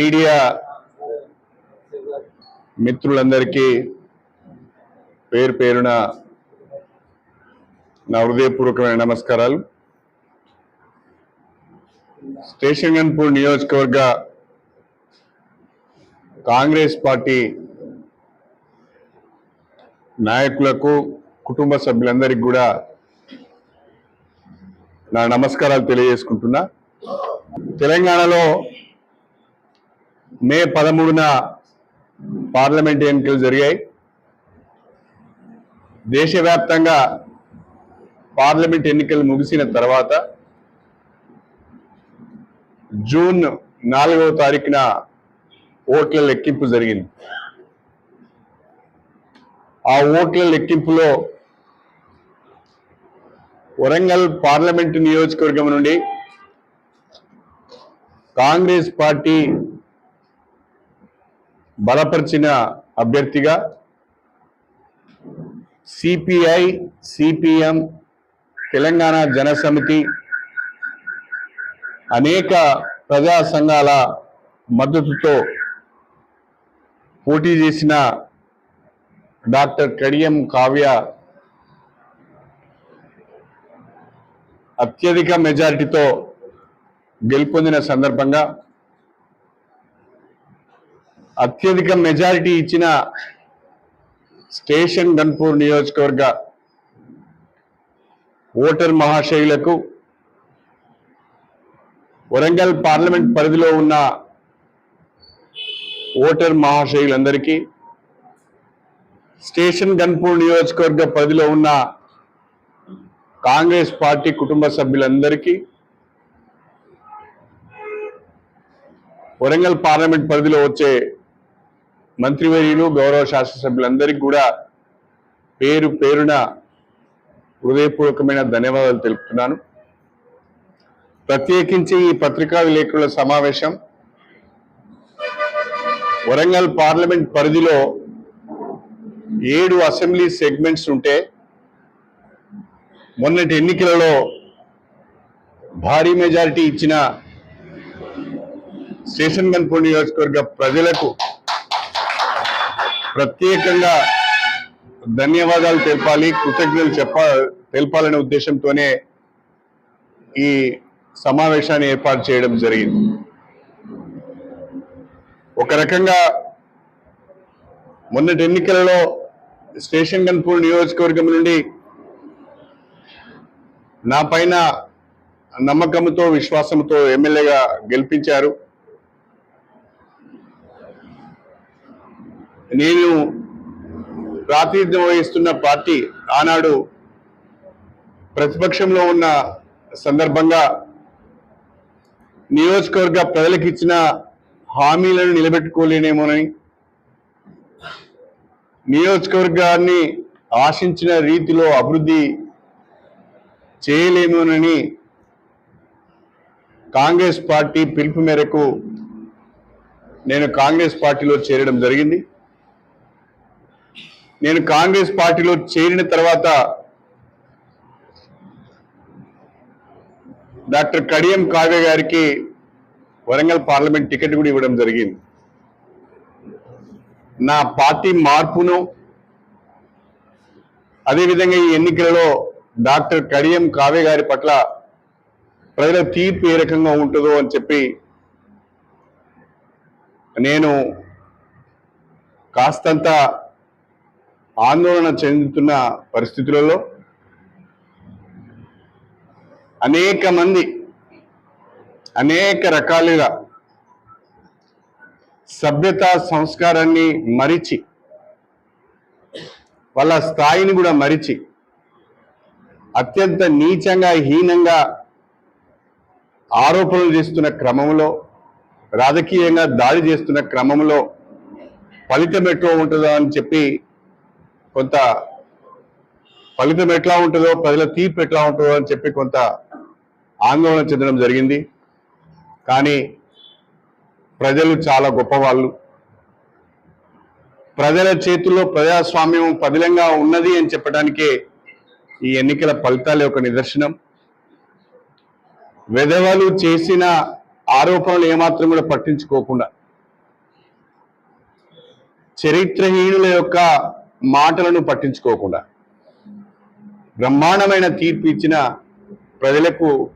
Media మిత్రులందరికీ పేరు పేరున నా హృదయపూర్వకమైన నమస్కారాలు. స్టేషన్ గన్పూర్ నియోజకవర్గ కాంగ్రెస్ పార్టీ నాయకులకు కుటుంబ సభ్యులందరికీ కూడా నా నమస్కారాలు తెలియజేసుకుంటున్నా. తెలంగాణలో మే పదమూడున పార్లమెంట్ ఎన్నికలు జరిగాయి. దేశవ్యాప్తంగా పార్లమెంట్ ఎన్నికలు ముగిసిన తర్వాత జూన్ నాలుగవ తారీఖున ఓట్ల లెక్కింపు జరిగింది. ఆ ఓట్ల లెక్కింపులో వరంగల్ పార్లమెంటు నియోజకవర్గం నుండి కాంగ్రెస్ పార్టీ బలపరిచిన అభ్యర్థిగా సిపిఐ సిపిఎం తెలంగాణ జనసమితి అనేక ప్రజా సంఘాల మద్దతుతో పోటీ చేసిన డాక్టర్ కడియం కావ్య అత్యధిక మెజారిటీతో గెలుపొందిన సందర్భంగా అత్యధిక మెజారిటీ ఇచ్చిన స్టేషన్ గన్పూర్ నియోజకవర్గ ఓటర్ మహాశయులకు వరంగల్ పార్లమెంట్ పరిధిలో ఉన్న ఓటర్ మహాశైలందరికీ స్టేషన్ గన్పూర్ నియోజకవర్గ పరిధిలో ఉన్న కాంగ్రెస్ పార్టీ కుటుంబ సభ్యులందరికీ వరంగల్ పార్లమెంట్ పరిధిలో వచ్చే మంత్రివర్యులు గౌరవ శాసనసభ్యులందరికీ కూడా పేరు పేరున హృదయపూర్వకమైన ధన్యవాదాలు తెలుపుతున్నాను. ప్రత్యేకించి ఈ పత్రికా విలేకరుల సమావేశం వరంగల్ పార్లమెంట్ పరిధిలో ఏడు అసెంబ్లీ సెగ్మెంట్స్ ఉంటే మొన్నటి ఎన్నికలలో భారీ మెజారిటీ ఇచ్చిన స్టేషన్ గన్పూర్ నియోజకవర్గ ప్రజలకు ప్రత్యేకంగా ధన్యవాదాలు తెలపాలి కృతజ్ఞతలు చెప్ప తెలపాలనే ఉద్దేశంతోనే ఈ సమావేశాన్ని ఏర్పాటు చేయడం జరిగింది. ఒక రకంగా మొన్నటి ఎన్నికలలో స్టేషన్ గన్పూర్ నియోజకవర్గం నుండి నా పైన నమ్మకంతో విశ్వాసంతో ఎమ్మెల్యేగా గెలిపించారు. నేను ప్రాతినిధ్యం వహిస్తున్న పార్టీ ఆనాడు ప్రతిపక్షంలో ఉన్న సందర్భంగా నియోజకవర్గ ప్రజలకు ఇచ్చిన హామీలను నిలబెట్టుకోలేనేమోనని నియోజకవర్గాన్ని ఆశించిన రీతిలో అభివృద్ధి చేయలేమోనని కాంగ్రెస్ పార్టీ పిలుపు మేరకు నేను కాంగ్రెస్ పార్టీలో చేరడం జరిగింది. నేను కాంగ్రెస్ పార్టీలో చేరిన తర్వాత డాక్టర్ కడియం కావ్య గారికి వరంగల్ పార్లమెంట్ టికెట్ కూడా ఇవ్వడం జరిగింది. నా పార్టీ మార్పును అదేవిధంగా ఈ ఎన్నికలలో డాక్టర్ కడియం కావ్య గారి పట్ల ప్రజల తీర్పు ఏ రకంగా ఉంటుందో అని చెప్పి నేను కాస్తంత ఆందోళన చెందుతున్న పరిస్థితులలో అనేక మంది అనేక రకాలుగా సభ్యత సంస్కారాన్ని మరిచి వాళ్ళ స్థాయిని కూడా మరిచి అత్యంత నీచంగా హీనంగా ఆరోపణలు చేస్తున్న క్రమంలో రాజకీయంగా దాడి చేస్తున్న క్రమంలో ఫలితం ఎట్లా ఉంటుందో అని చెప్పి కొంత ఫలితం ఎట్లా ఉంటుందో ప్రజల తీర్పు ఎట్లా ఉంటుందో అని చెప్పి కొంత ఆందోళన చెందడం జరిగింది. కానీ ప్రజలు చాలా గొప్పవాళ్ళు. ప్రజల చేతుల్లో ప్రజాస్వామ్యం పదిలంగా ఉన్నది అని చెప్పడానికే ఈ ఎన్నికల ఫలితాలే ఒక నిదర్శనం. వెధవలు చేసిన ఆరోపణలు ఏమాత్రం కూడా పట్టించుకోకుండా చరిత్రహీనుల యొక్క మాటలను పట్టించుకోకుండా బ్రహ్మాండమైన తీర్పు ఇచ్చిన ప్రజలకు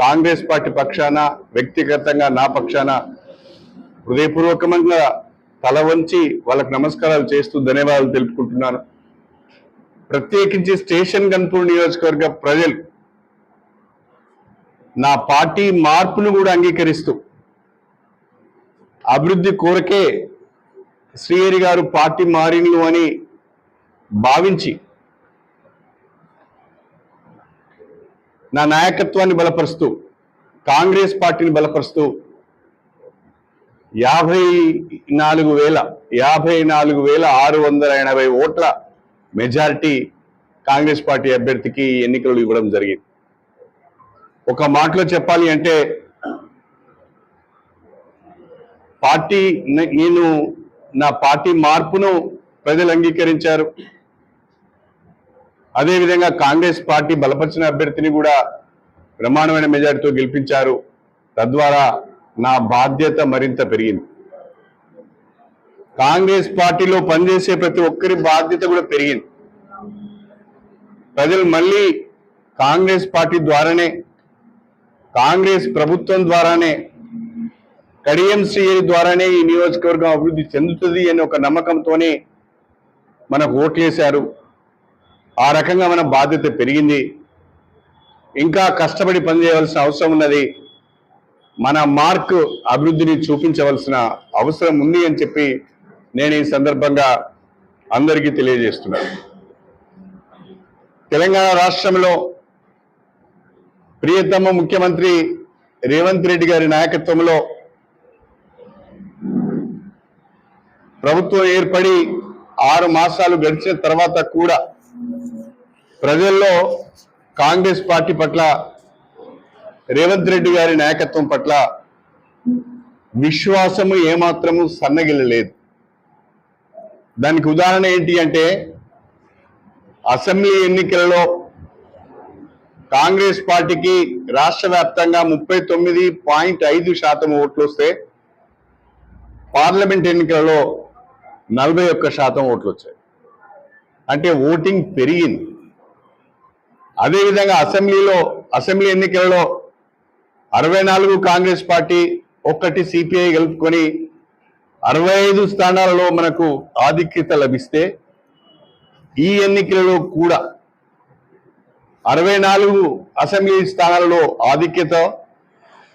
కాంగ్రెస్ పార్టీ పక్షాన వ్యక్తిగతంగా నా పక్షాన హృదయపూర్వకంగా తల వంచి వాళ్ళకు నమస్కారాలు చేస్తూ ధన్యవాదాలు తెలుపుకుంటున్నాను. ప్రత్యేకించి స్టేషన్ గన్పూర్ నియోజకవర్గ ప్రజలు నా పార్టీ మార్పును కూడా అంగీకరిస్తూ అభివృద్ధి కోరకే శ్రీహరి గారు పార్టీ మారిన్లు అని భావించి నా నాయకత్వాన్ని బలపరుస్తూ కాంగ్రెస్ పార్టీని బలపరుస్తూ యాభై నాలుగు వేల యాభై నాలుగు వేల ఆరు వందల ఎనభై ఓట్ల మెజారిటీ కాంగ్రెస్ పార్టీ అభ్యర్థికి ఎన్నికలు ఇవ్వడం జరిగింది. ఒక మాటలో చెప్పాలి అంటే పార్టీ నేను నా పార్టీ మార్పును ప్రజలు అంగీకరించారు. అదేవిధంగా కాంగ్రెస్ పార్టీ బలపరిచిన అభ్యర్థిని కూడా బ్రహ్మాండమైన మెజార్టీతో గెలిపించారు. తద్వారా నా బాధ్యత మరింత పెరిగింది. కాంగ్రెస్ పార్టీలో పనిచేసే ప్రతి ఒక్కరి బాధ్యత కూడా పెరిగింది. ప్రజలు మళ్ళీ కాంగ్రెస్ పార్టీ ద్వారానే కాంగ్రెస్ ప్రభుత్వం ద్వారానే కడియం ద్వారానే ఈ నియోజకవర్గం అభివృద్ధి చెందుతుంది అనే ఒక నమ్మకంతోనే మనకు ఓట్లేశారు. ఆ రకంగా మన బాధ్యత పెరిగింది. ఇంకా కష్టపడి పనిచేయవలసిన అవసరం ఉన్నది. మన మార్క్ అభివృద్ధిని చూపించవలసిన అవసరం ఉంది అని చెప్పి నేను ఈ సందర్భంగా అందరికీ తెలియజేస్తున్నాను తెలంగాణ రాష్ట్రంలో ప్రియతమ ముఖ్యమంత్రి రేవంత్ రెడ్డి గారి నాయకత్వంలో ప్రభుత్వం ఏర్పడి ఆరు మాసాలు గడిచిన తర్వాత కూడా ప్రజల్లో కాంగ్రెస్ పార్టీ పట్ల రేవంత్ రెడ్డి గారి నాయకత్వం పట్ల విశ్వాసము ఏమాత్రము సన్నగిల్లలేదు. దానికి ఉదాహరణ ఏంటి అంటే అసెంబ్లీ ఎన్నికలలో కాంగ్రెస్ పార్టీకి రాష్ట్ర వ్యాప్తంగా ముప్పై తొమ్మిది పాయింట్ ఐదు శాతం ఓట్లు వస్తే పార్లమెంట్ ఎన్నికలలో నలభై ఒక్క శాతం ఓట్లు వచ్చాయి అంటే ఓటింగ్ పెరిగింది. అదేవిధంగా అసెంబ్లీలో అసెంబ్లీ ఎన్నికలలో అరవై నాలుగు కాంగ్రెస్ పార్టీ ఒక్కటి సిపిఐ గెలుపుకొని అరవై ఐదు స్థానాలలో మనకు ఆధిక్యత లభిస్తే ఈ ఎన్నికలలో కూడా అరవై నాలుగు అసెంబ్లీ స్థానాలలో ఆధిక్యత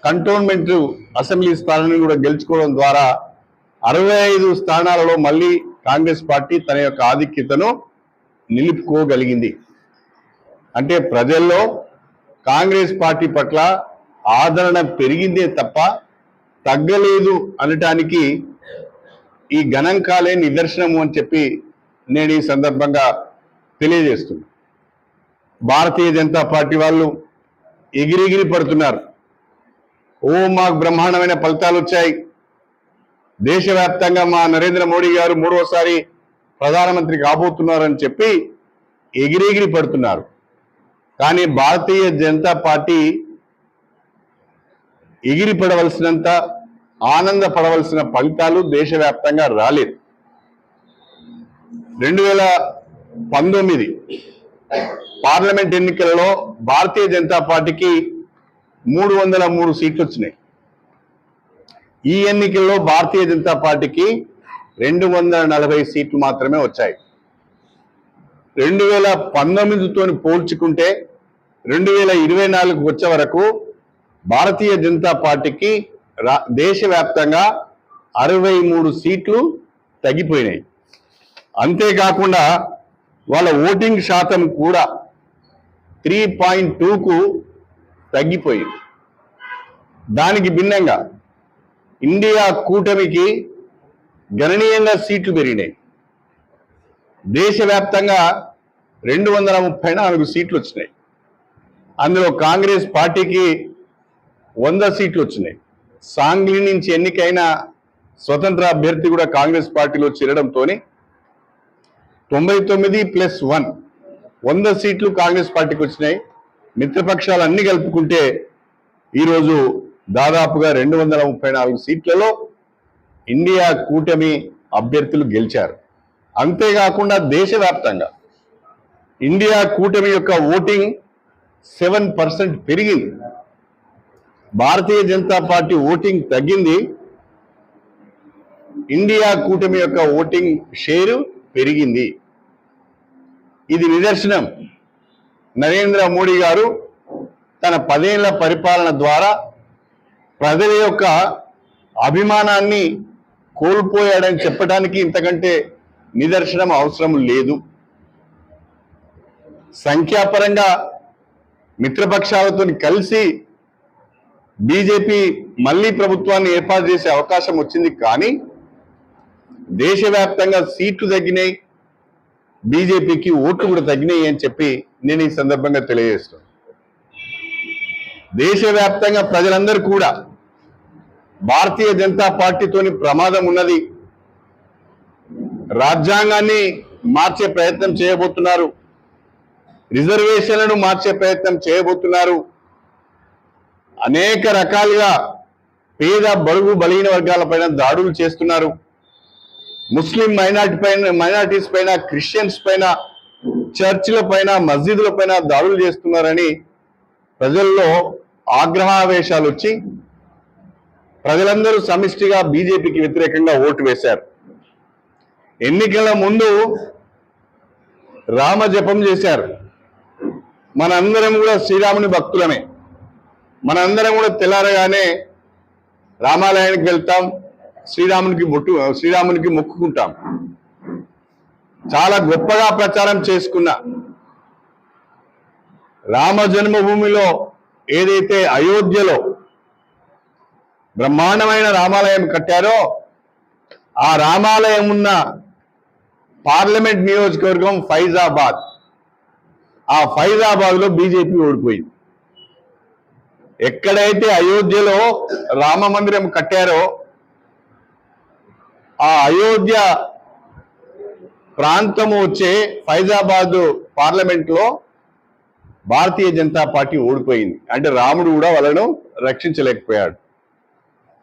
కంటోన్మెంట్ అసెంబ్లీ స్థానాన్ని కూడా గెలుచుకోవడం ద్వారా అరవై ఐదు స్థానాలలో మళ్ళీ కాంగ్రెస్ పార్టీ తన యొక్క ఆధిక్యతను నిలుపుకోగలిగింది. అంటే ప్రజల్లో కాంగ్రెస్ పార్టీ పట్ల ఆదరణ పెరిగిందే తప్ప తగ్గలేదు అనటానికి ఈ గణాంకాలే నిదర్శనము అని చెప్పి నేను ఈ సందర్భంగా తెలియజేస్తున్నా భారతీయ జనతా పార్టీ వాళ్ళు ఎగిరిగిరి పడుతున్నారు. ఓ మాకు బ్రహ్మాండమైన ఫలితాలు వచ్చాయి. దేశవ్యాప్తంగా మా నరేంద్ర మోడీ గారు మూడోసారి ప్రధానమంత్రి కాబోతున్నారని చెప్పి ఎగిరెగిరి పడుతున్నారు. కానీ భారతీయ జనతా పార్టీ ఎగిరి పడవలసినంత ఆనందపడవలసిన ఫలితాలు దేశవ్యాప్తంగా రాలేదు. రెండు వేల పంతొమ్మిది పార్లమెంట్ ఎన్నికలలో భారతీయ జనతా పార్టీకి మూడు వందల మూడు సీట్లు వచ్చినాయి. ఈ ఎన్నికల్లో భారతీయ జనతా పార్టీకి రెండు వందల నలభై సీట్లు మాత్రమే వచ్చాయి. రెండు వేల పంతొమ్మిదితో పోల్చుకుంటే రెండు వేల ఇరవై నాలుగు వచ్చే వరకు భారతీయ జనతా పార్టీకి రా- దేశవ్యాప్తంగా అరవై మూడు సీట్లు తగ్గిపోయినాయి. అంతేకాకుండా వాళ్ళ ఓటింగ్ శాతం కూడా త్రీ పాయింట్ టూకు తగ్గిపోయింది. దానికి భిన్నంగా ఇండియా కూటమికి గణనీయంగా సీట్లు పెరిగినాయి. దేశవ్యాప్తంగా రెండు వందల ముప్పై నాలుగు సీట్లు వచ్చినాయి. అందులో కాంగ్రెస్ పార్టీకి వంద సీట్లు వచ్చినాయి. సాంగ్లీ నుంచి ఎన్నికైన స్వతంత్ర అభ్యర్థి కూడా కాంగ్రెస్ పార్టీలో చేరడంతో తొంభై తొమ్మిది ప్లస్ వన్ వంద సీట్లు కాంగ్రెస్ పార్టీకి వచ్చినాయి. మిత్రపక్షాలు అన్ని కలుపుకుంటే ఈరోజు దాదాపుగా రెండు వందల ముప్పై నాలుగు సీట్లలో ఇండియా కూటమి అభ్యర్థులు గెలిచారు. అంతేకాకుండా దేశవ్యాప్తంగా ఇండియా కూటమి యొక్క ఓటింగ్ సెవెన్ పర్సెంట్ పెరిగింది. భారతీయ జనతా పార్టీ ఓటింగ్ తగ్గింది. ఇండియా కూటమి యొక్క ఓటింగ్ షేరు పెరిగింది. ఇది నిదర్శనం. నరేంద్ర మోడీ గారు తన పదేళ్ళ పరిపాలన ద్వారా ప్రజల యొక్క అభిమానాన్ని కోల్పోయాడని చెప్పడానికి ఇంతకంటే నిదర్శనం అవసరం లేదు. సంఖ్యాపరంగా మిత్రపక్షాలతో కలిసి బీజేపీ మళ్ళీ ప్రభుత్వాన్ని ఏర్పాటు చేసే అవకాశం వచ్చింది కానీ దేశవ్యాప్తంగా సీట్లు తగ్గినాయి బీజేపీకి ఓట్లు కూడా తగ్గినాయి అని చెప్పి నేను ఈ సందర్భంగా తెలియజేస్తున్నాను. దేశవ్యాప్తంగా ప్రజలందరూ కూడా భారతీయ జనతా పార్టీతోని ప్రమాదం ఉన్నది. రాజ్యాంగాన్ని మార్చే ప్రయత్నం చేయబోతున్నారు. రిజర్వేషన్లను మార్చే ప్రయత్నం చేయబోతున్నారు. అనేక రకాలుగా పేద బడుగు బలహీన వర్గాలపైన దాడులు చేస్తున్నారు. ముస్లిం మైనార్టీ పైన మైనార్టీస్ పైన క్రిస్టియన్స్ పైన చర్చిల పైన మస్జిదుల పైన దాడులు చేస్తున్నారని ప్రజల్లో ఆగ్రహావేశాలు వచ్చి ప్రజలందరూ సమిష్టిగా బీజేపీకి వ్యతిరేకంగా ఓటు వేశారు. ఎన్నికల ముందు రామ జపం చేశారు. మనందరం కూడా శ్రీరాముని భక్తులమే. మనందరం కూడా తెల్లారగానే రామాలయానికి వెళ్తాం శ్రీరామునికి బొట్టు శ్రీరామునికి మొక్కుకుంటాం. చాలా గొప్పగా ప్రచారం చేసుకున్న రామ జన్మభూమిలో ఏదైతే అయోధ్యలో బ్రహ్మాండమైన రామాలయం కట్టారో ఆ రామాలయం ఉన్న పార్లమెంట్ నియోజకవర్గం ఫైజాబాద్. ఆ ఫైజాబాద్లో బీజేపీ ఓడిపోయింది. ఎక్కడైతే అయోధ్యలో రామ మందిరం కట్టారో ఆ అయోధ్య ప్రాంతము వచ్చే ఫైజాబాద్ పార్లమెంట్లో భారతీయ జనతా పార్టీ ఓడిపోయింది. అంటే రాముడు కూడా వాళ్ళను రక్షించలేకపోయాడు.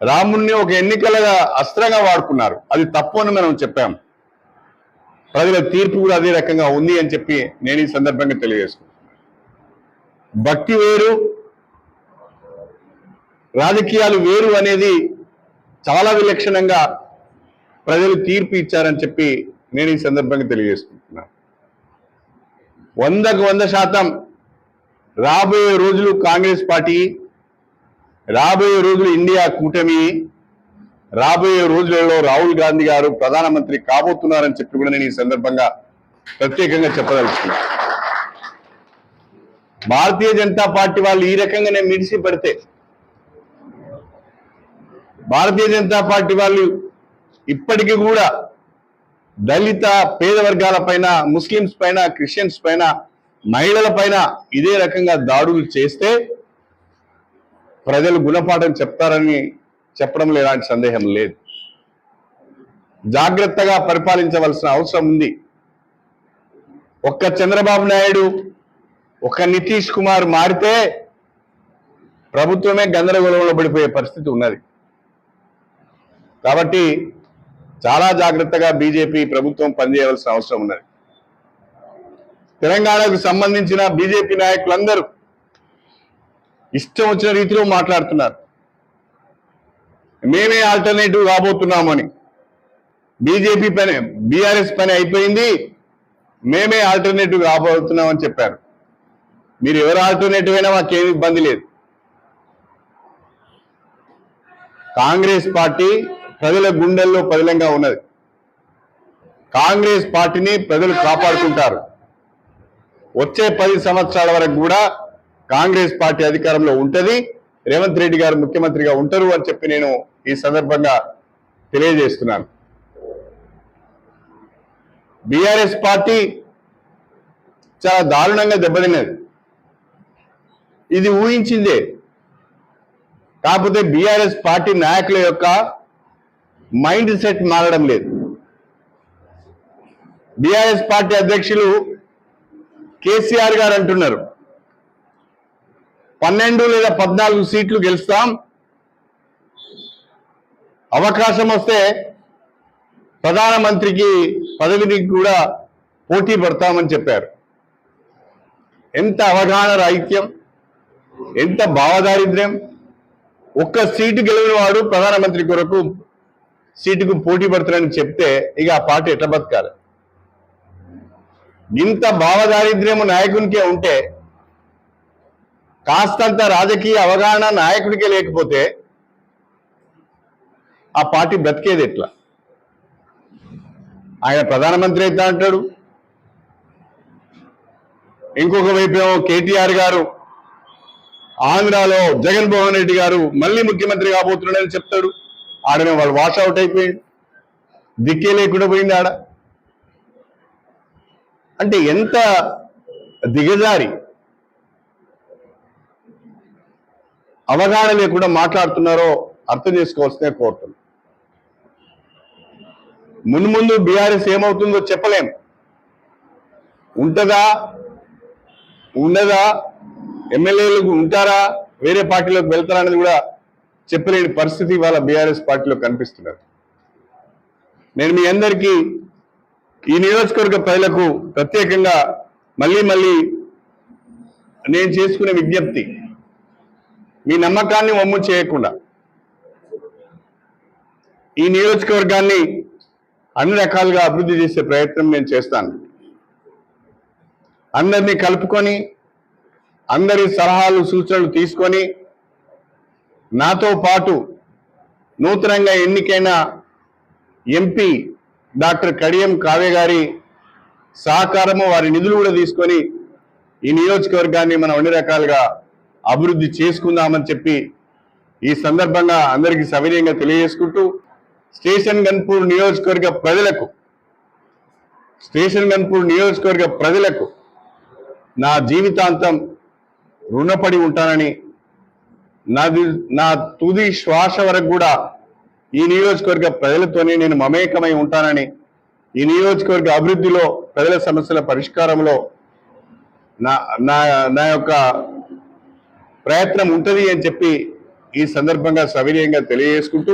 రాముణ్ణి ఒక ఎన్నికలుగా అస్త్రంగా వాడుకున్నారు. అది తప్పు అని మనం చెప్పాం. ప్రజల తీర్పు కూడా అదే రకంగా ఉంది అని చెప్పి నేను ఈ సందర్భంగా తెలియజేసుకున్నాను భక్తి వేరు రాజకీయాలు వేరు అనేది చాలా విలక్షణంగా ప్రజలు తీర్పు ఇచ్చారని చెప్పి నేను ఈ సందర్భంగా తెలియజేసుకుంటున్నాను. వందకు వంద శాతం రాబోయే రోజులు కాంగ్రెస్ పార్టీ రాబోయే రోజులు ఇండియా కూటమి రాబోయే రోజులలో రాహుల్ గాంధీ గారు ప్రధానమంత్రి కాబోతున్నారని చెప్పి కూడా నేను ఈ సందర్భంగా ప్రత్యేకంగా చెప్పదలుచుకున్నాను భారతీయ జనతా పార్టీ వాళ్ళు ఈ రకంగానే మిడిసి పడితే భారతీయ జనతా పార్టీ వాళ్ళు ఇప్పటికీ కూడా దళిత పేద వర్గాల పైన ముస్లింస్ పైన క్రిస్టియన్స్ పైన మహిళల పైన ఇదే రకంగా దాడులు చేస్తే ప్రజలు గుణపాఠం చెప్తారని చెప్పడంలో ఎలాంటి సందేహం లేదు. జాగ్రత్తగా పరిపాలించవలసిన అవసరం ఉంది. ఒక్క చంద్రబాబు నాయుడు ఒక్క నితీష్ కుమార్ మారితే ప్రభుత్వమే గందరగోళంలో పడిపోయే పరిస్థితి ఉన్నది. కాబట్టి చాలా జాగ్రత్తగా బీజేపీ ప్రభుత్వం పనిచేయవలసిన అవసరం ఉన్నది. తెలంగాణకు సంబంధించిన బీజేపీ నాయకులందరూ ఇష్టం వచ్చిన రీతిలో మాట్లాడుతున్నారు. మేమే ఆల్టర్నేటివ్ కాబోతున్నామని. బీజేపీ పని బీఆర్ఎస్ పని అయిపోయింది. మేమే ఆల్టర్నేటివ్ కాబోతున్నామని చెప్పారు. మీరు ఎవరు ఆల్టర్నేటివ్ అయినా మాకేమి ఇబ్బంది లేదు. కాంగ్రెస్ పార్టీ ప్రజల గుండెల్లో పదిలంగా ఉన్నది. కాంగ్రెస్ పార్టీని ప్రజలు కాపాడుకుంటారు. వచ్చే పది సంవత్సరాల వరకు కూడా కాంగ్రెస్ పార్టీ అధికారంలో ఉంటది. రేవంత్ రెడ్డి గారు ముఖ్యమంత్రిగా ఉంటారు అని చెప్పి నేను ఈ సందర్భంగా తెలియజేస్తున్నాను. బీఆర్ఎస్ పార్టీ చాలా దారుణంగా దెబ్బతిన్నది. ఇది ఊహించిందే. కాకపోతే బీఆర్ఎస్ పార్టీ నాయకుల యొక్క మైండ్ సెట్ మారడం లేదు. బీఆర్ఎస్ పార్టీ అధ్యక్షులు కేసీఆర్ గారు అంటున్నారు. పన్నెండు లేదా పద్నాలుగు సీట్లు గెలుస్తాం. అవకాశం వస్తే ప్రధానమంత్రికి పదవిని కూడా పోటీ పడతామని చెప్పారు. ఎంత అవగాహన రాహిత్యం ఎంత భావదారిద్ర్యం. ఒక్క సీటు గెలిచిన వాడు ప్రధానమంత్రి కొరకు సీటుకు పోటీ పడతారని చెప్తే ఇక ఆ పార్టీ ఎట్లా బతకాలి? ఇంత భావదారిద్ర్యము నాయకునికే ఉంటే కాస్తంత రాజకీయ అవగాహన నాయకుడికే లేకపోతే ఆ పార్టీ బ్రతికేది ఎట్లా? ఆయన ప్రధానమంత్రి అయితే అంటాడు? ఇంకొక వైపు ఏమో కేటీఆర్ గారు ఆంధ్రాలో జగన్మోహన్ రెడ్డి గారు మళ్ళీ ముఖ్యమంత్రి కాబోతున్నాడని చెప్తాడు. ఆడనే వాళ్ళు వాష్ అవుట్ అయిపోయింది. దిక్కే లేకుండా పోయింది ఆడ. అంటే ఎంత దిగజారి అవగాహన లేకుండా మాట్లాడుతున్నారో అర్థం చేసుకోవాల్సిందే కోరుతున్నాను మున్ముందు ముందు బీఆర్ఎస్ ఏమవుతుందో చెప్పలేం. ఉంటదా? ఉండదా? ఎమ్మెల్యేలకు ఉంటారా? వేరే పార్టీలోకి వెళ్తారా అనేది కూడా చెప్పలేని పరిస్థితి ఇవాళ బీఆర్ఎస్ పార్టీలో కనిపిస్తున్నారు నేను మీ అందరికీ ఈ నియోజకవర్గ ప్రజలకు ప్రత్యేకంగా మళ్ళీ మళ్ళీ నేను చేసుకునే విజ్ఞప్తి. మీ నమ్మకాన్ని వమ్ము చేయకుండా. ఈ నియోజకవర్గాన్ని అన్ని రకాలుగా అభివృద్ధి చేసే ప్రయత్నం నేను చేస్తాను. అందరినీ కలుపుకొని అందరి సలహాలు సూచనలు తీసుకొని నాతో పాటు నూతనంగా ఎన్నికైన ఎంపీ డాక్టర్ కడియం కావ్య గారి సహకారము వారి నిధులు కూడా తీసుకొని ఈ నియోజకవర్గాన్ని మనం అన్ని రకాలుగా అభివృద్ధి చేసుకుందామని చెప్పి ఈ సందర్భంగా అందరికీ సవినయంగా తెలియజేసుకుంటూ స్టేషన్ గన్పూర్ నియోజకవర్గ ప్రజలకు స్టేషన్ గన్పూర్ నియోజకవర్గ ప్రజలకు నా జీవితాంతం రుణపడి ఉంటానని నాది నా తుది శ్వాస వరకు కూడా ఈ నియోజకవర్గ ప్రజలతోనే నేను మమేకమై ఉంటానని ఈ నియోజకవర్గ అభివృద్ధిలో ప్రజల సమస్యల పరిష్కారంలో నా నా నా యొక్క ప్రయత్నం ఉంటుంది అని చెప్పి ఈ సందర్భంగా సవినయంగా తెలియజేసుకుంటూ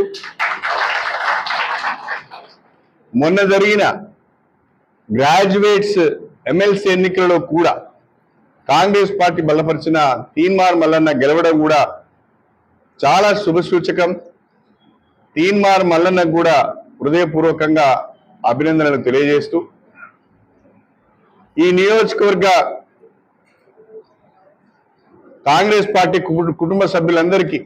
మొన్న జరిగిన గ్రాడ్యుయేట్స్ ఎమ్మెల్సీ ఎన్నికలలో కూడా కాంగ్రెస్ పార్టీ బలపరిచిన తీన్మార్ మల్లన్న గెలవడం కూడా చాలా శుభసూచకం. తీన్మార్ మల్లన్న కూడా హృదయపూర్వకంగా అభినందనలు తెలియజేస్తూ ఈ నియోజకవర్గ కాంగ్రెస్ పార్టీ కుటుంబ సభ్యులందరికీ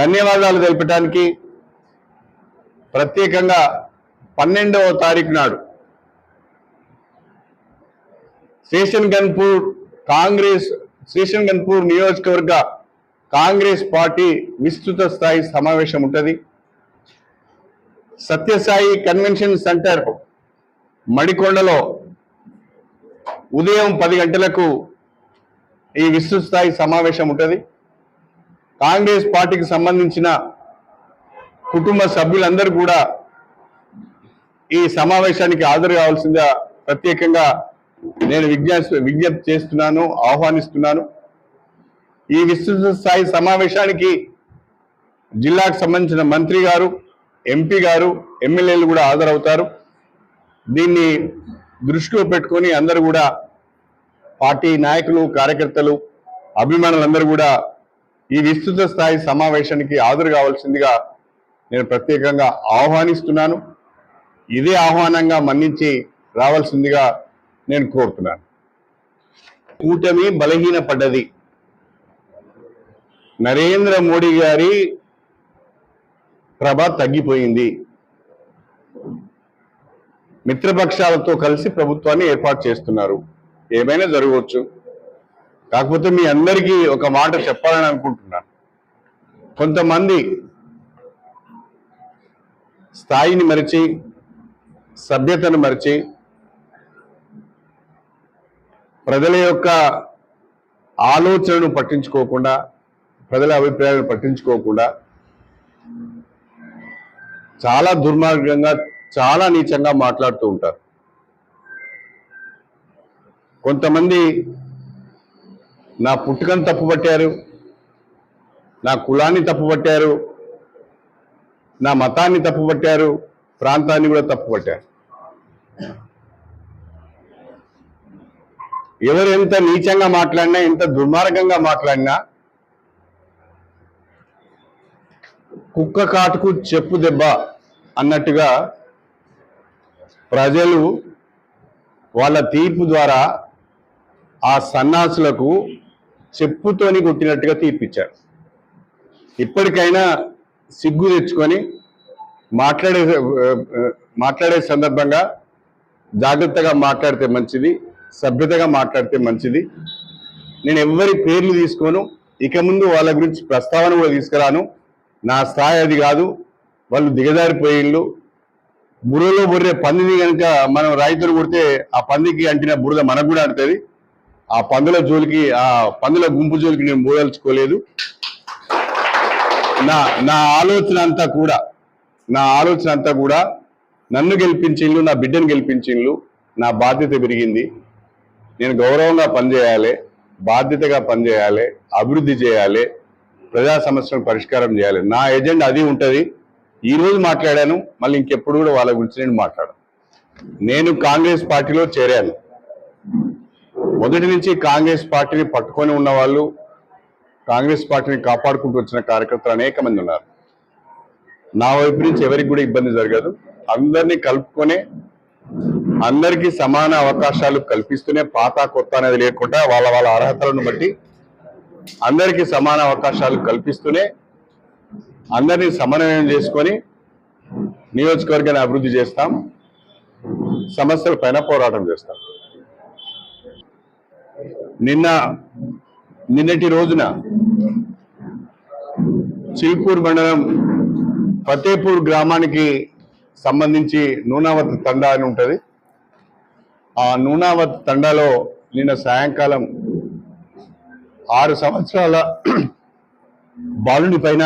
ధన్యవాదాలు తెలపడానికి ప్రత్యేకంగా పన్నెండవ తారీఖు నాడు శేషన్ గన్పూర్ కాంగ్రెస్ శేషన్ గన్పూర్ నియోజకవర్గ కాంగ్రెస్ పార్టీ విస్తృత స్థాయి సమావేశం ఉంటుంది. సత్యసాయి కన్వెన్షన్ సెంటర్ మడికొండలో ఉదయం పది గంటలకు ఈ విస్తృత స్థాయి సమావేశం ఉంటుంది. కాంగ్రెస్ పార్టీకి సంబంధించిన కుటుంబ సభ్యులందరూ కూడా ఈ సమావేశానికి హాజరు కావాల్సిందిగా ప్రత్యేకంగా నేను విజ్ఞాప విజ్ఞప్తి చేస్తున్నాను ఆహ్వానిస్తున్నాను. ఈ విస్తృత స్థాయి సమావేశానికి జిల్లాకు సంబంధించిన మంత్రి గారు ఎంపీ గారు ఎమ్మెల్యేలు కూడా హాజరవుతారు. దీన్ని దృష్టిలో పెట్టుకొని అందరూ కూడా పార్టీ నాయకులు కార్యకర్తలు అభిమానులందరూ కూడా ఈ విస్తృత స్థాయి సమావేశానికి హాజరు కావాల్సిందిగా నేను ప్రత్యేకంగా ఆహ్వానిస్తున్నాను. ఇదే ఆహ్వానంగా మన్నించి రావాల్సిందిగా నేను కోరుతున్నాను. కూటమి బలహీనపడ్డది. నరేంద్ర మోడీ గారి ప్రభ తగ్గిపోయింది. మిత్రపక్షాలతో కలిసి ప్రభుత్వాన్ని ఏర్పాటు చేస్తున్నారు. ఏమైనా జరగవచ్చు. కాకపోతే మీ అందరికీ ఒక మాట చెప్పాలని అనుకుంటున్నాను. కొంతమంది స్థాయిని మరిచి సభ్యతను మరిచి ప్రజల యొక్క ఆలోచనను పట్టించుకోకుండా ప్రజల అభిప్రాయాలను పట్టించుకోకుండా చాలా దుర్మార్గంగా చాలా నీచంగా మాట్లాడుతూ ఉంటారు. కొంతమంది నా పుట్టుకను తప్పుపట్టారు నా కులాన్ని తప్పుపట్టారు నా మతాన్ని తప్పుపట్టారు ప్రాంతాన్ని కూడా తప్పుపట్టారు. ఎవరు ఎంత నీచంగా మాట్లాడినా ఎంత దుర్మార్గంగా మాట్లాడినా కుక్క కాటుకు చెప్పు దెబ్బ అన్నట్టుగా ప్రజలు వాళ్ళ తీర్పు ద్వారా ఆ సన్నాసులకు చెప్పుతోని కొట్టినట్టుగా తీర్పిచ్చారు. ఇప్పటికైనా సిగ్గు తెచ్చుకొని మాట్లాడే మాట్లాడే సందర్భంగా జాగ్రత్తగా మాట్లాడితే మంచిది సభ్యతగా మాట్లాడితే మంచిది. నేను ఎవరి పేర్లు తీసుకోను ఇక ముందు వాళ్ళ గురించి ప్రస్తావన కూడా తీసుకురాను. నా స్థాయి అది కాదు వాళ్ళు దిగజారిపోయిళ్ళు. బుర్రలో బుర్రే పందిని కనుక మనం రైతులు కొడితే ఆ పందికి అంటిన బురద మనకు కూడా అంటుంది ఆ పందుల జోలికి ఆ పందుల గుంపు జోలికి నేను పోదలుచుకోలేదు నా నా ఆలోచన అంతా కూడా నా ఆలోచన అంతా కూడా నన్ను గెలిపించిండ్లు నా బిడ్డను గెలిపించిండ్లు నా బాధ్యత పెరిగింది. నేను గౌరవంగా పనిచేయాలి బాధ్యతగా పనిచేయాలి అభివృద్ధి చేయాలి ప్రజా సమస్యలను పరిష్కారం చేయాలి. నా ఎజెండా అది ఉంటుంది. ఈరోజు మాట్లాడాను మళ్ళీ ఇంకెప్పుడు కూడా వాళ్ళ గురించి నేను మాట్లాడాను. నేను కాంగ్రెస్ పార్టీలో చేరాను. మొదటి నుంచి కాంగ్రెస్ పార్టీని పట్టుకొని ఉన్న వాళ్ళు కాంగ్రెస్ పార్టీని కాపాడుకుంటూ వచ్చిన కార్యకర్తలు అనేక మంది ఉన్నారు. నా వైపు నుంచి ఎవరికి కూడా ఇబ్బంది జరగదు. అందరినీ కలుపుకొనే అందరికీ సమాన అవకాశాలు కల్పిస్తూనే పాత కొత్త అనేది లేకుండా వాళ్ళ వాళ్ళ అర్హతలను బట్టి అందరికీ సమాన అవకాశాలు కల్పిస్తూనే అందరినీ సమన్వయం చేసుకొని నియోజకవర్గాన్ని అభివృద్ధి చేస్తాం. సమస్యల పైన పోరాటం చేస్తాం. నిన్న నిన్నటి రోజున చిల్పూర్ మండలం ఫతేపూర్ గ్రామానికి సంబంధించి నూనావత్ తండా అని ఉంటుంది. ఆ నూనావత్ తండాలో నిన్న సాయంకాలం ఆరు సంవత్సరాల బాలుని పైన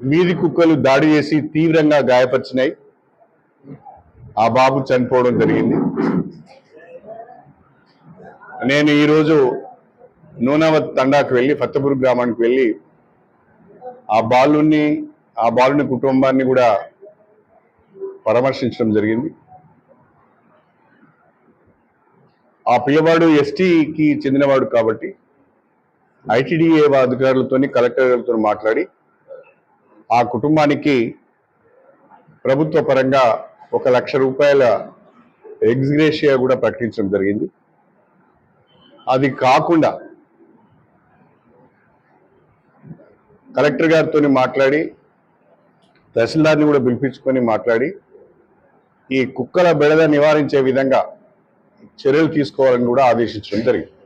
వీధి కుక్కలు దాడి చేసి తీవ్రంగా గాయపరిచినాయి. ఆ బాబు చనిపోవడం జరిగింది. నేను ఈరోజు నూనావత్ తండాకు వెళ్ళి ఫత్తపూర్ గ్రామానికి వెళ్ళి ఆ బాలుని ఆ బాలుని కుటుంబాన్ని కూడా పరామర్శించడం జరిగింది. ఆ పిల్లవాడు ఎస్టీకి చెందినవాడు కాబట్టి ఐటీడీఏ అధికారులతోని కలెక్టర్లతో మాట్లాడి ఆ కుటుంబానికి ప్రభుత్వ పరంగా ఒక లక్ష రూపాయల ఎగ్జిగ్రేషియా కూడా ప్రకటించడం జరిగింది. అది కాకుండా కలెక్టర్ గారితో మాట్లాడి తహసీల్దార్ని కూడా పిలిపించుకొని మాట్లాడి ఈ కుక్కల బెడద నివారించే విధంగా చర్యలు తీసుకోవాలని కూడా ఆదేశించడం జరిగింది.